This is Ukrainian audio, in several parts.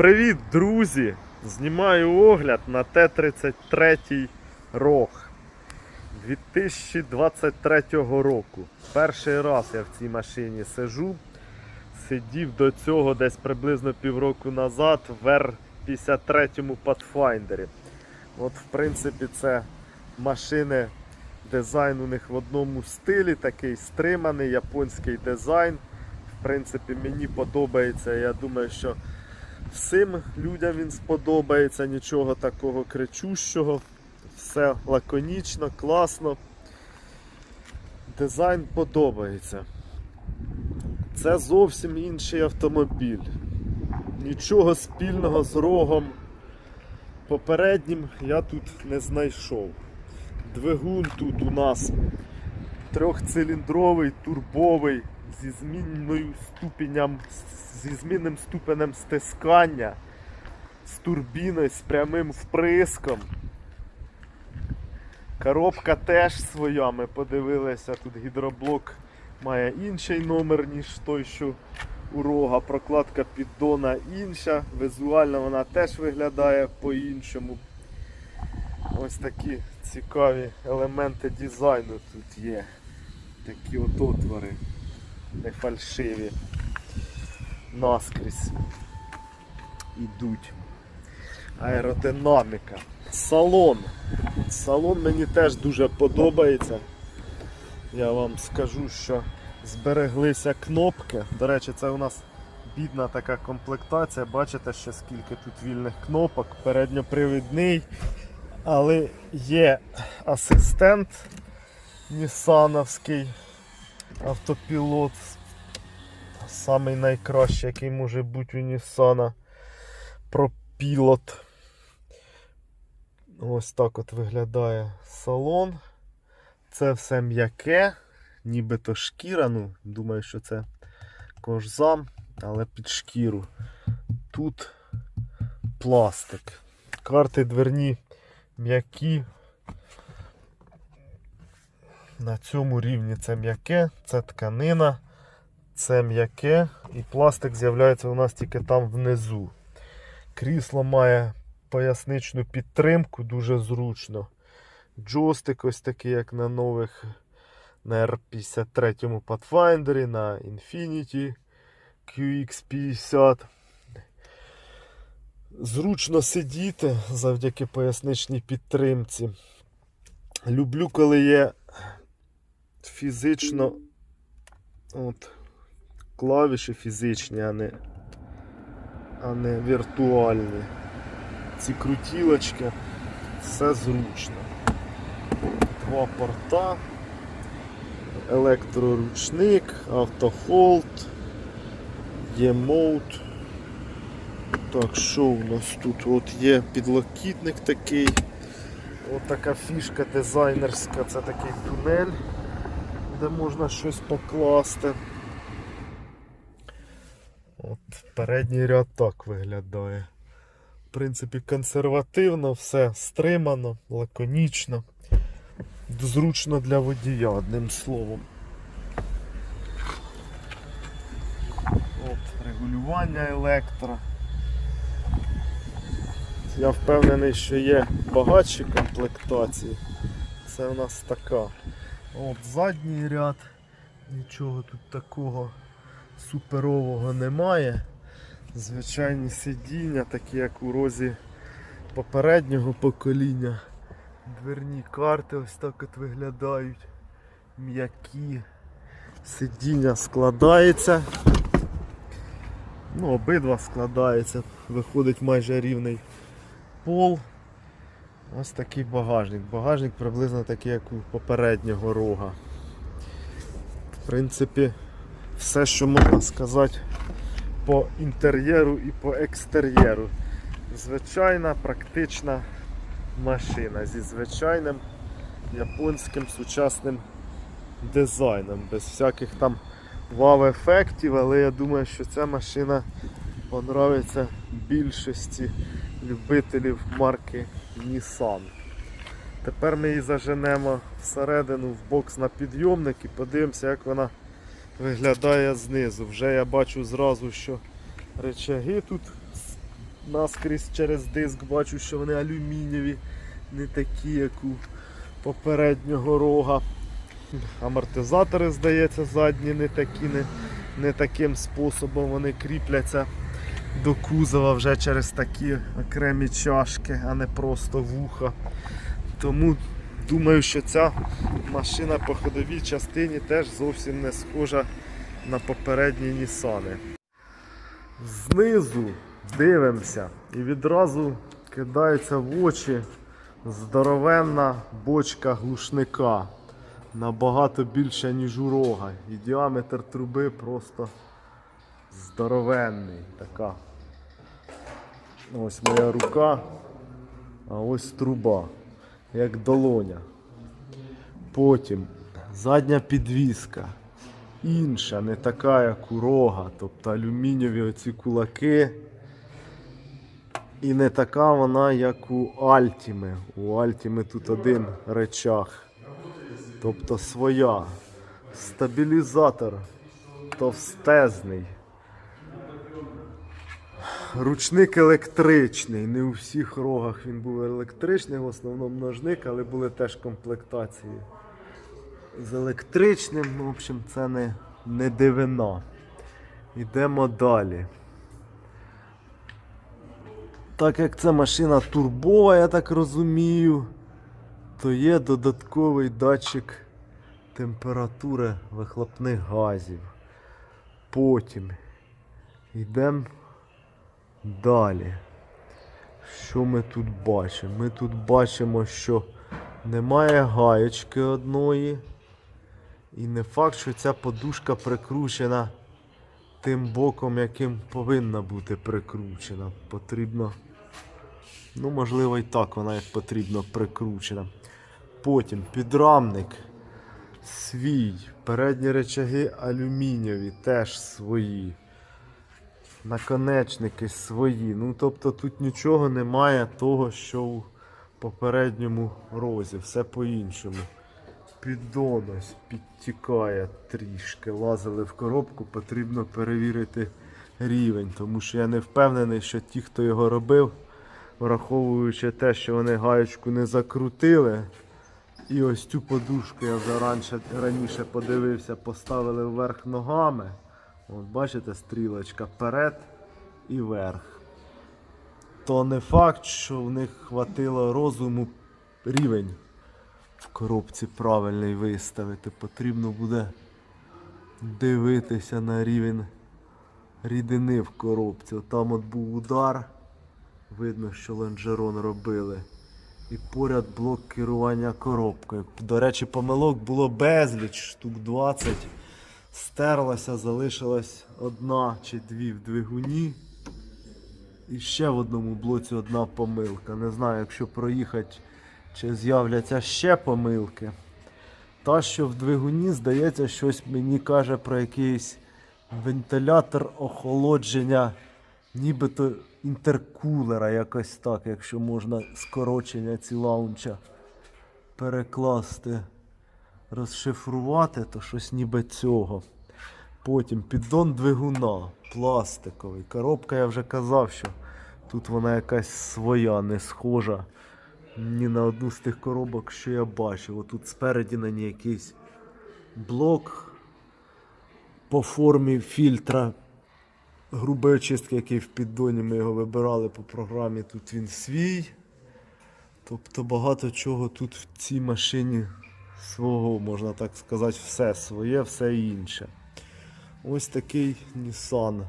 Привіт, друзі! Знімаю огляд на Т-33 ROG 2023 року. Перший раз я в цій машині сижу. Сидів до цього десь приблизно півроку назад в R53 Pathfinder. От, в принципі, це машини. Дизайн у них в одному стилі, такий стриманий японський дизайн. В принципі, мені подобається. Я думаю, що всім людям він сподобається, нічого такого кричущого. Все лаконічно, класно. Дизайн подобається. Це зовсім інший автомобіль. Нічого спільного з рогом попереднім я тут не знайшов. Двигун тут у нас трьохциліндровий, турбовий, зі змінною ступенем, зі змінним ступенем стискання, з турбіною, з прямим вприском. Коробка теж своя, ми подивилися, тут гідроблок має інший номер, ніж той, що у рога. Прокладка піддона інша, візуально вона теж виглядає по-іншому. Ось такі цікаві елементи дизайну тут є. Такі от отвори, не фальшиві. Наскрізь ідуть. Аеродинаміка. Салон. Салон мені теж дуже подобається. Я вам скажу, що збереглися кнопки. До речі, це у нас бідна така комплектація. Бачите, ще скільки тут вільних кнопок. Передньопривідний. Але є асистент Нісановський автопілот. Самий найкращий, який може бути у Нісана. Пропілот. Ось так от виглядає салон. Це все м'яке, нібито шкіра. Ну, думаю, що це кожзам, але під шкіру. Тут пластик. Карти дверні м'які. На цьому рівні це м'яке, це тканина, це м'яке і пластик з'являється у нас тільки там внизу. Крісло має поясничну підтримку, дуже зручно. Джойстик ось такий, як на нових на R53 Pathfinder, на Infiniti QX50. Зручно сидіти завдяки поясничній підтримці. Люблю, коли є фізично от, клавіші фізичні, а не, а не віртуальні. Ці крутілочки, все зручно. Два порта, електроручник, автохолд, є. Так, що у нас тут? От є підлокітник такий. От така фішка дизайнерська, це такий тунель, де можна щось покласти. От Передній ряд так виглядає. В принципі, консервативно, все стримано, лаконічно, зручно для водія, одним словом. От, регулювання електро. Я впевнений, що є багатші комплектації. Це у нас така. От задній ряд. Нічого тут такого суперового немає. Звичайні сидіння, такі як у розі попереднього покоління. Дверні карти ось так от виглядають. М'які. Сидіння складається. Ну, обидва складаються. Виходить майже рівний пол. Ось такий багажник. Багажник приблизно такий, як у попереднього рога. В принципі, все, що можна сказати по інтер'єру і по екстер'єру. Звичайна практична машина зі звичайним японським сучасним дизайном, без всяких там вау-ефектів, але я думаю, що ця машина понравиться більшості любителів марки Nissan. Тепер ми її заженемо всередину в бокс на підйомник і подивимося, як вона виглядає знизу. Вже я бачу зразу, що речаги тут наскрізь через диск бачу, що вони алюмінієві, не такі, як у попереднього рога. Амортизатори, здається, задні не такі, не, не таким способом вони кріпляться до кузова вже через такі окремі чашки, а не просто вуха. Тому думаю, що ця машина по ходовій частині теж зовсім не схожа на попередні Нісани. Знизу дивимося і відразу кидається в очі здоровенна бочка глушника. Набагато більша, ніж у рога. І діаметр труби просто здоровенний. Така. Ось моя рука, а ось труба, як долоня. Потім задня підвіска. Інша, не така, як у рога, тобто алюмінієві оці кулаки. І не така вона, як у Альтіми. У Альтіми тут один речах. Тобто своя. Стабілізатор товстезний. Ручник електричний. Не у всіх рогах він був електричний, в основному ножник, але були теж комплектації з електричним. В общем, це не, не дивина. Йдемо далі. Так як це машина турбова, я так розумію, то є додатковий датчик температури вихлопних газів. Потім йдемо далі. Що ми тут бачимо? Ми тут бачимо, що немає гаєчки одної. І не факт, що ця подушка прикручена тим боком, яким повинна бути прикручена. Потрібно. Ну, можливо, і так вона як потрібно прикручена. Потім підрамник свій. Передні речаги алюмінієві, теж свої. Наконечники свої. Ну, тобто тут нічого немає того, що у попередньому розі. Все по-іншому. Піддон підтікає трішки. Лазили в коробку, потрібно перевірити рівень, тому що я не впевнений, що ті, хто його робив, враховуючи те, що вони гаєчку не закрутили. І ось цю подушку я вже раніше подивився, поставили вверх ногами. От бачите, стрілочка вперед і вверх. То не факт, що в них хватило розуму рівень в коробці правильний виставити. Потрібно буде дивитися на рівень рідини в коробці. От Там от був удар. Видно, що лонжерон робили. І поряд блок керування коробкою. До речі, помилок було безліч, штук 20. Стерлася, залишилась одна чи дві в двигуні. І ще в одному блоці одна помилка. Не знаю, якщо проїхати, чи з'являться ще помилки. Та, що в двигуні, здається, щось мені каже про якийсь вентилятор охолодження, нібито інтеркулера, якось так, якщо можна скорочення ці лаунча перекласти, розшифрувати, то щось ніби цього. Потім піддон двигуна, пластиковий. Коробка я вже казав, що тут вона якась своя, не схожа ні на одну з тих коробок, що я бачив. Отут спереді на ній якийсь блок по формі фільтра грубої очистки, який в піддоні ми його вибирали по програмі. Тут він свій. Тобто багато чого тут в цій машині свого, можна так сказати, все своє, все інше. Ось такий Nissan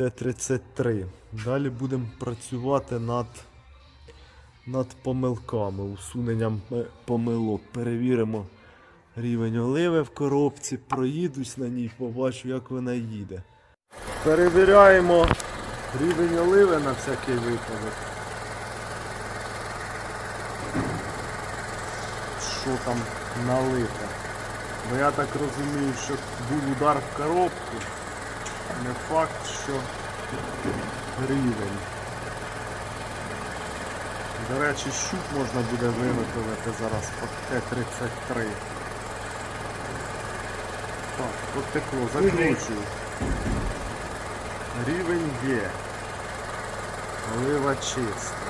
T33. Далі будемо працювати над, над помилками, усуненням е, помилок. Перевіримо рівень оливи в коробці, проїдусь на ній, побачу, як вона їде. Перевіряємо рівень оливи на всякий випадок. Що там налито. Бо я так розумію, що був удар в коробку, не факт, що рівень. До речі, щуп можна буде виготовити зараз по Т-33. Так, потекло, закручую. Рівень є. Олива чиста.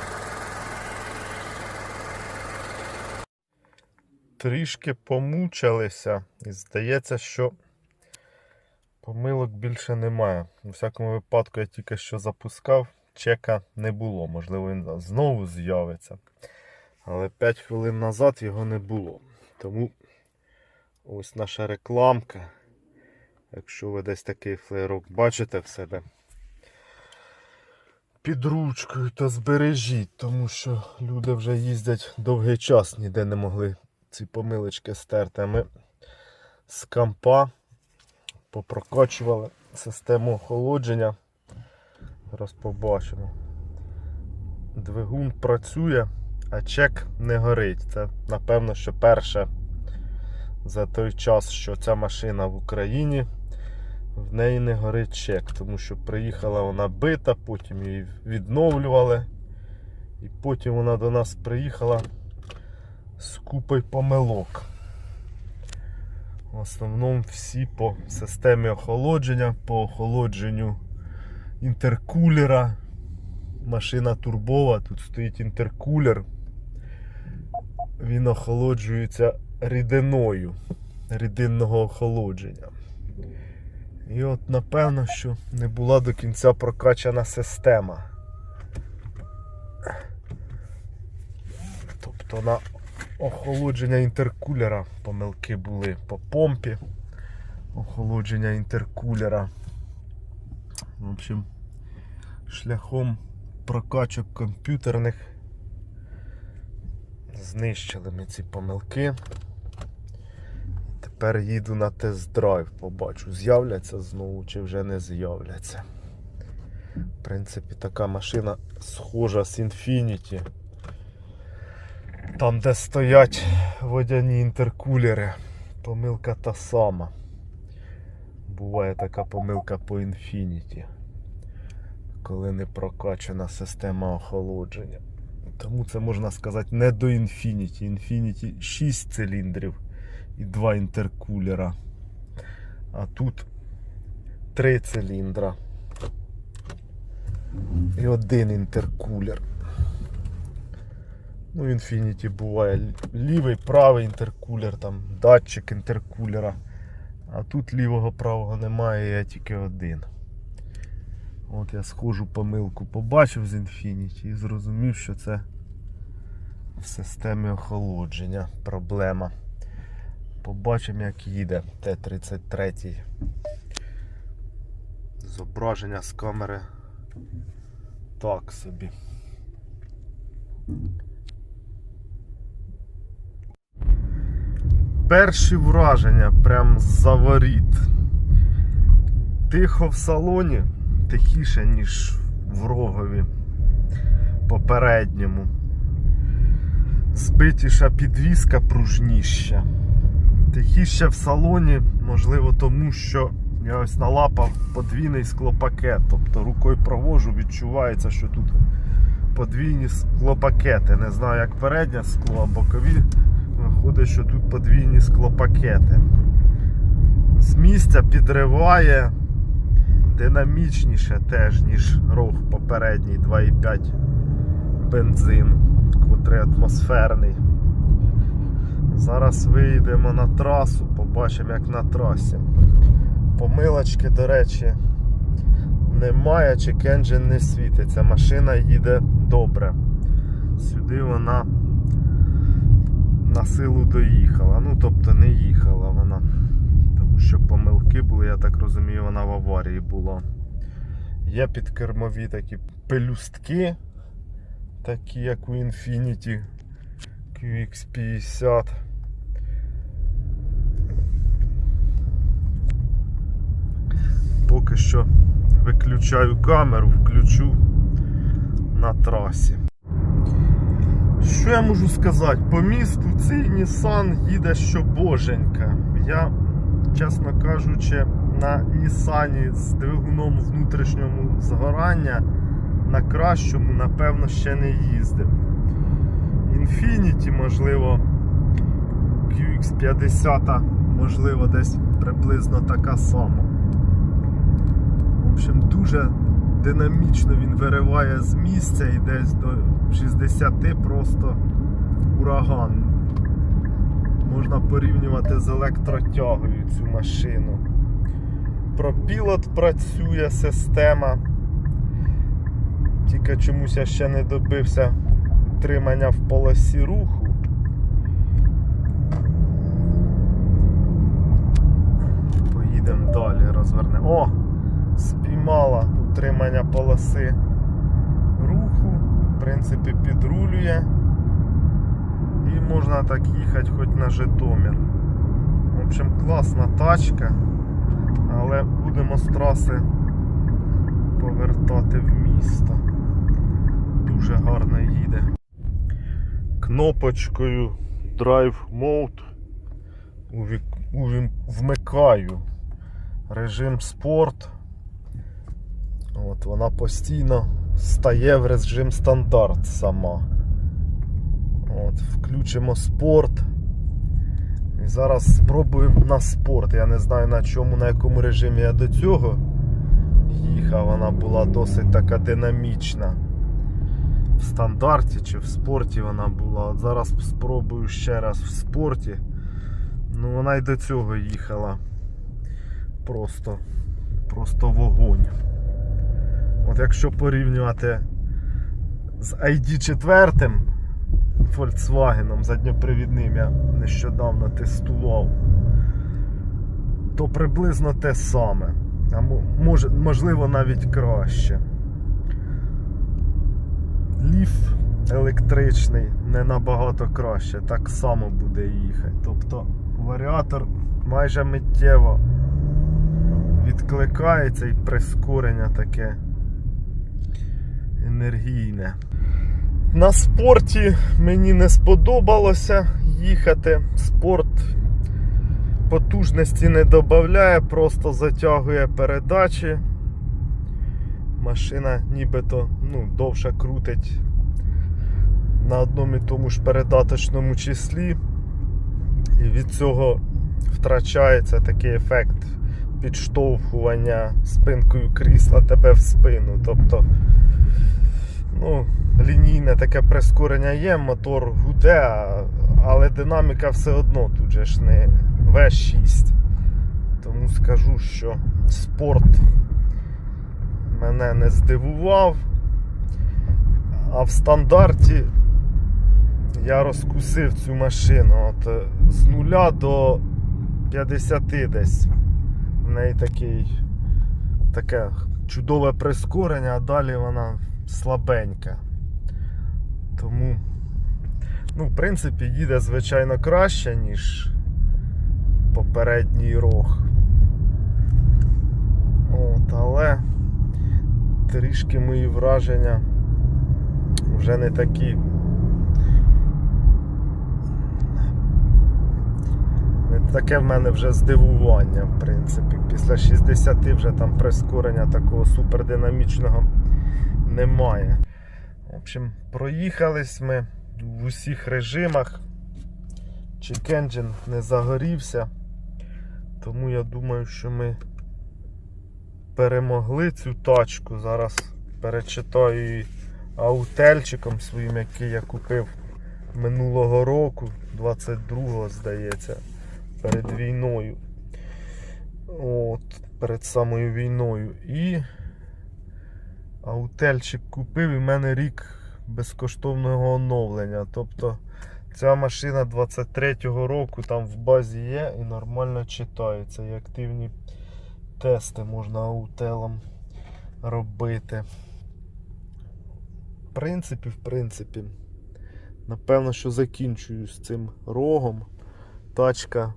Трішки помучилися і здається, що помилок більше немає. У всякому випадку я тільки що запускав, чека не було. Можливо, він знову з'явиться. Але 5 хвилин назад його не було. Тому ось наша рекламка. Якщо ви десь такий флеєрок бачите в себе під ручкою, то збережіть, тому що люди вже їздять довгий час, ніде не могли ці помилочки стерти. Ми з кампа попрокачували систему охолодження. Зараз побачимо. Двигун працює, а чек не горить. Це напевно, що перше за той час, що ця машина в Україні, в неї не горить чек, тому що приїхала вона бита, потім її відновлювали. І потім вона до нас приїхала з купою помилок. В основному всі по системі охолодження, по охолодженню інтеркулера. Машина турбова, тут стоїть інтеркулер. Він охолоджується рідиною рідинного охолодження. І от напевно, що не була до кінця прокачана система. Тобто на охолодження інтеркулера помилки були по помпі. Охолодження інтеркулера. В общем, шляхом прокачок комп'ютерних знищили ми ці помилки. Тепер їду на тест-драйв, побачу, з'являться знову чи вже не з'являться. В принципі, така машина схожа з Infiniti. Там, де стоять водяні інтеркулери, помилка та сама. Буває така помилка по Infiniti, коли не прокачана система охолодження. Тому це можна сказати не до Infiniti. Infiniti 6 циліндрів і 2 інтеркулера. А тут 3 циліндра. І один інтеркулер. Ну, в Infiniti буває лівий, правий інтеркулер, там датчик інтеркулера. А тут лівого правого немає, є тільки один. От я схожу помилку побачив з Infiniti і зрозумів, що це в системі охолодження проблема. Побачимо, як їде Т-33. Зображення з камери так собі. Перші враження прям з-за. Тихо в салоні, тихіше, ніж в рогові попередньому. Збитіша підвіска пружніща. Тихіше в салоні, можливо, тому що я ось налапав подвійний склопакет. Тобто рукою провожу, відчувається, що тут подвійні склопакети. Не знаю, як переднє скло, а бокові. Виходить, що тут подвійні склопакети. З місця підриває динамічніше теж, ніж рог попередній 2,5 бензин, котрий атмосферний. Зараз вийдемо на трасу, побачимо як на трасі. Помилочки, до речі, немає, чек engine не світиться. Машина їде добре. Сюди вона на силу доїхала. Ну, тобто не їхала вона. Тому що помилки були, я так розумію, вона в аварії була. Є підкермові такі пелюстки, такі як у Infiniti QX50. Поки що виключаю камеру, включу на трасі. Що я можу сказати? По місту цей Nissan їде що боженька. Я, чесно кажучи, на Нісані з двигуном внутрішнього згорання на кращому, напевно, ще не їздив. Infiniti, можливо, QX50, можливо, десь приблизно така сама. В общем, дуже динамічно він вириває з місця і десь до 60 просто ураган. Можна порівнювати з електротягою цю машину. Пропілот працює система. Тільки чомусь я ще не добився утримання в полосі руху. Поїдемо далі, розвернемо. О! Спіймала утримання полоси руху, в принципі, підрулює. І можна так їхати хоч на Житомир. В общем, класна тачка, але будемо з траси повертати в місто. Дуже гарно їде. Кнопочкою Drive Mode увік- вмикаю режим спорт. От вона постійно стає в режим стандарт сама. От, включимо спорт. І зараз спробуємо на спорт. Я не знаю на чому, на якому режимі я до цього їхав. Вона була досить така динамічна. В стандарті чи в спорті вона була. От зараз спробую ще раз в спорті. Ну вона й до цього їхала. Просто, просто вогонь. От якщо порівнювати з ID4 Volkswagen задньопривідним я нещодавно тестував, то приблизно те саме. А може, можливо навіть краще. Ліф електричний не набагато краще, так само буде їхати. Тобто варіатор майже миттєво відкликається і прискорення таке енергійне. На спорті мені не сподобалося їхати. Спорт потужності не додає, просто затягує передачі. Машина нібито ну, довше крутить на одному і тому ж передаточному числі. І від цього втрачається такий ефект підштовхування спинкою крісла тебе в спину. Тобто, ну, лінійне таке прискорення є, мотор гуде, але динаміка все одно тут же ж не V6. Тому скажу, що спорт мене не здивував. А в стандарті я розкусив цю машину. От з нуля до 50 десь. В неї такий, таке чудове прискорення, а далі вона слабенька. Тому, ну, в принципі, їде, звичайно, краще, ніж попередній рог. От, але трішки мої враження вже не такі. Не таке в мене вже здивування, в принципі. Після 60 вже там прискорення такого супердинамічного немає. В общем, проїхались ми в усіх режимах. Чекенджин не загорівся. Тому я думаю, що ми перемогли цю тачку. Зараз перечитаю її аутельчиком своїм, який я купив минулого року, 22-го, здається, перед війною. От, перед самою війною. І аутельчик купив і в мене рік безкоштовного оновлення. Тобто ця машина 23-го року там в базі є і нормально читається. І активні тести можна аутелом робити. В принципі, в принципі, напевно, що закінчую з цим рогом. Тачка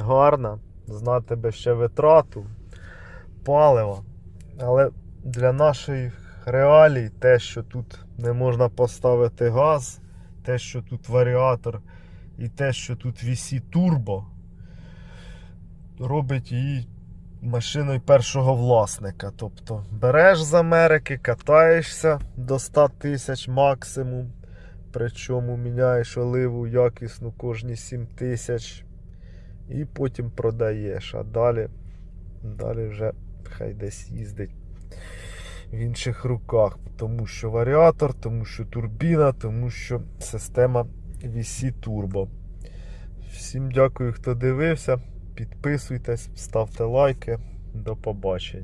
гарна, знатиме ще витрату, палива. Але для наших реалій те, що тут не можна поставити газ, те, що тут варіатор і те, що тут VC турбо, робить її машиною першого власника. Тобто береш з Америки, катаєшся до 100 тисяч максимум. Причому міняєш оливу якісну кожні 7 тисяч. І потім продаєш. А далі, далі вже хай десь їздить. в інших руках. Тому що варіатор, тому що турбіна, тому що система VC Turbo. Всім дякую, хто дивився. Підписуйтесь, ставте лайки. До побачення.